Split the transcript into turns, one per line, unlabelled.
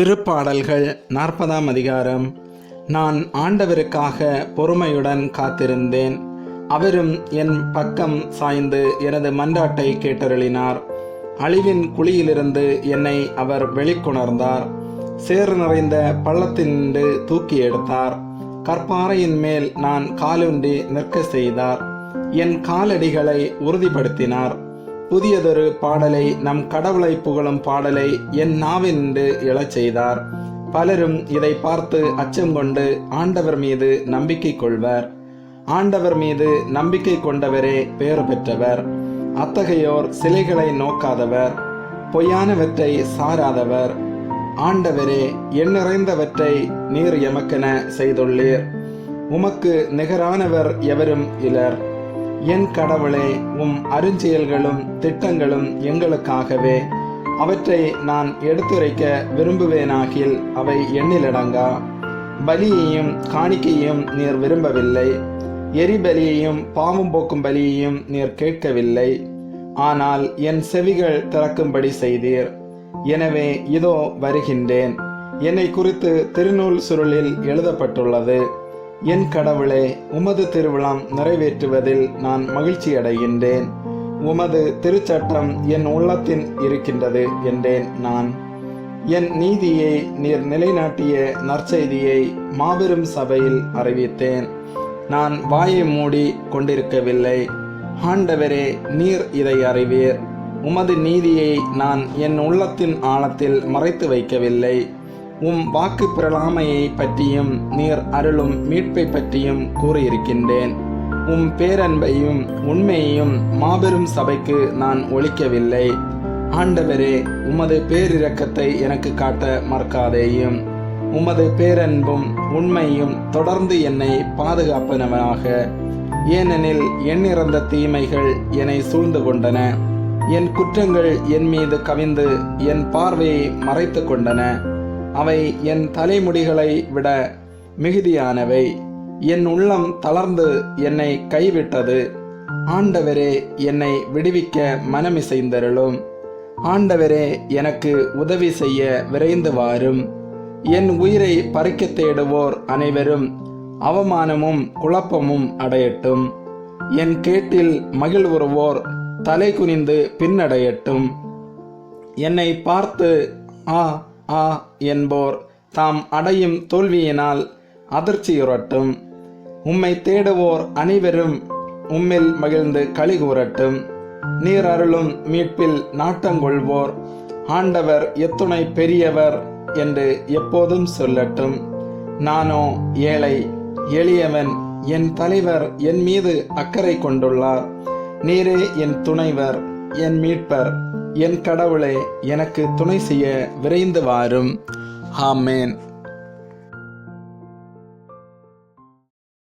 திருப்பாடல்கள் நாற்பதாம் அதிகாரம். நான் ஆண்டவருக்காக பொறுமையுடன் காத்திருந்தேன். அவரும் என் பக்கம் சாய்ந்து எனது மன்றாட்டை கேட்டருளினார். அழிவின் குழியிலிருந்து என்னை அவர் வெளிக்கொணர்ந்தார். சேறு நிறைந்த பள்ளத்தினின்று தூக்கி எடுத்தார். கற்பாறையின் மேல் நான் காலுண்டி நிற்க செய்தார். என் காலடிகளை உறுதிப்படுத்தினார். புதியதொரு பாடலை நம் கடவுளை புகழும் பாடலை என் நாவென்று எழச் செய்தார். பலரும் இதை பார்த்து அச்சம் கொண்டு ஆண்டவர் மீது நம்பிக்கை கொள்வர். ஆண்டவர் மீது நம்பிக்கை கொண்டவரே பேறு பெற்றவர். அத்தகையோர் சிலைகளை நோக்காதவர். பொய்யானவற்றை சாராதவர். ஆண்டவரே எண்ணிறைந்தவற்றை நீர் எமக்கென செய்துள்ளீர். உமக்கு நிகரானவர் எவரும் இலர் என் கடவுளே உம் அருஞ்செயல்களும் திட்டங்களும் எங்களுக்காகவே. அவற்றை நான் எடுத்துரைக்க விரும்புவேனாகில் அவை எண்ணிலடங்கா பலியையும் காணிக்கையும் நீர் விரும்பவில்லை. எரிபலியையும் பாவம் போக்கும் பலியையும் நீர் கேட்கவில்லை. ஆனால் என் செவிகள் திறக்கும்படி செய்தீர். எனவே இதோ வருகின்றேன். என்னை குறித்து திருநூல் சுருளில் எழுதப்பட்டுள்ளது. என் கடவுளே உமது திருவிழாம் நிறைவேற்றுவதில் நான் மகிழ்ச்சி அடைகின்றேன். உமது திருச்சட்டம் என் உள்ளத்தின் இருக்கின்றது என்றேன் நான். என் நீதியை நீர் நிலைநாட்டிய நற்செய்தியை மாபெரும் சபையில் அறிவித்தேன். நான் வாயை மூடி கொண்டிருக்கவில்லை. ஆண்டவரே நீர் இதை அறிவீர். உமது நீதியை நான் என் உள்ளத்தின் ஆழத்தில் மறைத்து வைக்கவில்லை. உம் வாக்கு பிரலாமையை பற்றியும் நீர் அருளும் மீட்பை பற்றியும் கூறியிருக்கின்றேன். உம் பேரன்பையும் உண்மையையும் மாபெரும் சபைக்கு நான் ஒழிக்கவில்லை ஆண்டவரே உமது பேரிரக்கத்தை எனக்கு காட்ட மறக்காதேயும். உமது பேரன்பும் உண்மையும் தொடர்ந்து என்னை பாதுகாப்பனவனாக ஏனெனில் எண்ணிறந்த தீமைகள் என்னை சூழ்ந்து கொண்டன. என் குற்றங்கள் என் மீது கவிந்து என் பார்வையை மறைத்து கொண்டன. அவை என் தலைமுடிகளை விட மிகுதியானவை. என் உள்ளம் தளர்ந்து என்னை கைவிட்டது. ஆண்டவரே என்னை விடுவிக்க மனமிசைந்தருளும். ஆண்டவரே எனக்கு உதவி செய்ய விரைந்து வாரும். என் உயிரை பறிக்கத் தேடுவோர் அனைவரும் அவமானமும் குழப்பமும் அடையட்டும். என் கேட்டில் மகிழ்வுறுவோர் தலை குனிந்து பின்னடையட்டும். என்னை பார்த்து ஆ ஆ என்போர். தாம் அடையும் தோல்வியினால் அதிர்ச்சியுறட்டும். உம்மை தேடுவோர் அனைவரும் உம்மில் மகிழ்ந்து களி கூறட்டும் நீர் அருளும் மீட்பில் நாட்டங்கொள்வோர் ஆண்டவர் எத்துணை பெரியவர் என்று எப்போதும் சொல்லட்டும். நானோ ஏழை எளியவன் என் தலைவர் என் மீது அக்கறை கொண்டுள்ளார். நீரே என் துணைவர் என் மீட்பர். என் கடவுளே எனக்கு துணை செய்ய விரைந்து வாரும். ஆமேன்.